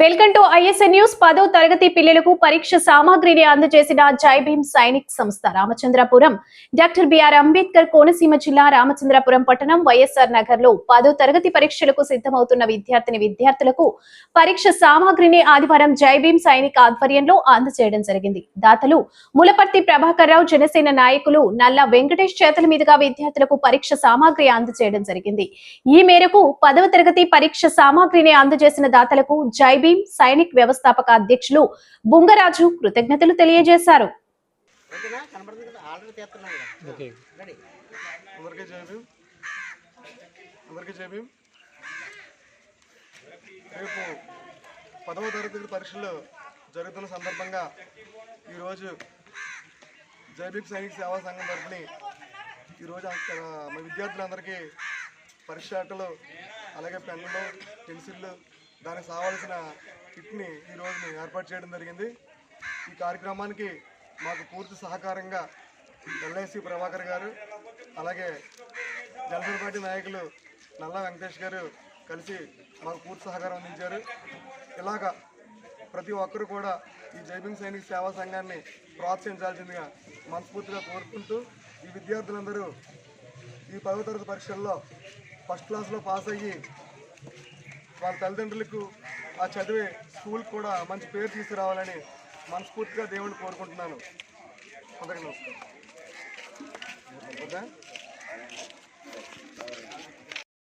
Welcome to ఐఎస్ఎన్ news. పదో తరగతి పిల్లలకు పరీక్ష సామాగ్రిని అందజేసిన Jai Bhim Sainik Sanstha Ramachandrapuram. Doctor B R Ambedkar Konaseema జిల్లా రామచంద్రపురం పట్టణం వైఎస్ఆర్ నగర్లో పదో తరగతి పరీక్షలకు సిద్ధమవుతున్న విద్యార్థిని విద్యార్థులకు పరీక్ష సామాగ్రిని ఆదివారం జై భీమ్ సైనిక్ ఆధ్వర్యంలో అందజేయడం జరిగింది. దాతలు ములపర్తి ప్రభాకర్ రావు జనసేన నాయకులు నల్ల వెంకటేష్ చేతుల మీదుగా విద్యార్థులకు పరీక్ష సామాగ్రి అందజేయడం జరిగింది. ఈ మేరకు పదవ తరగతి పరీక్ష సామాగ్రిని అందజేసిన దాతలకు జై భీమ్ సైనిక్ వ్యవస్థాపక అధ్యక్షులు బుంగరాజు కృతజ్ఞతలు తెలియజేశారు. రేపు పదవ తరగతి పరీక్షలు జరుగుతున్న సందర్భంగా ఈరోజు జై భీమ్ సైనిక సేవా సంఘం తరఫుని ఈరోజు అక్కడ మా విద్యార్థులందరికీ పరీక్ష అట్టలు అలాగే పెన్నులు పెన్సిళ్ళు దానికి కావాల్సిన కిట్ని ఈరోజు మేము ఏర్పాటు చేయడం జరిగింది. ఈ కార్యక్రమానికి మాకు పూర్తి సహకారంగా ఎల్ఐసి ప్రభాకర్ గారు అలాగే జనసేన పార్టీ నాయకులు నల్ల వెంకటేష్ గారు కలిసి మాకు పూర్తి సహకారం అందించారు. ఇలాగా ప్రతి ఒక్కరు కూడా ఈ జైబింగ్ సైనిక సేవా సంఘాన్ని ప్రోత్సహించాల్సిందిగా మనస్ఫూర్తిగా కోరుకుంటూ ఈ విద్యార్థులందరూ ఈ పదవ తరగతి పరీక్షల్లో ఫస్ట్ క్లాస్లో పాస్ అయ్యి వాళ్ళ తల్లిదండ్రులకు ఆ చదివే స్కూల్ కూడా మంచి పేరు తీసుకురావాలని మనస్ఫూర్తిగా దేవుణ్ణి కోరుకుంటున్నాను. అందరికీ నమస్కారం.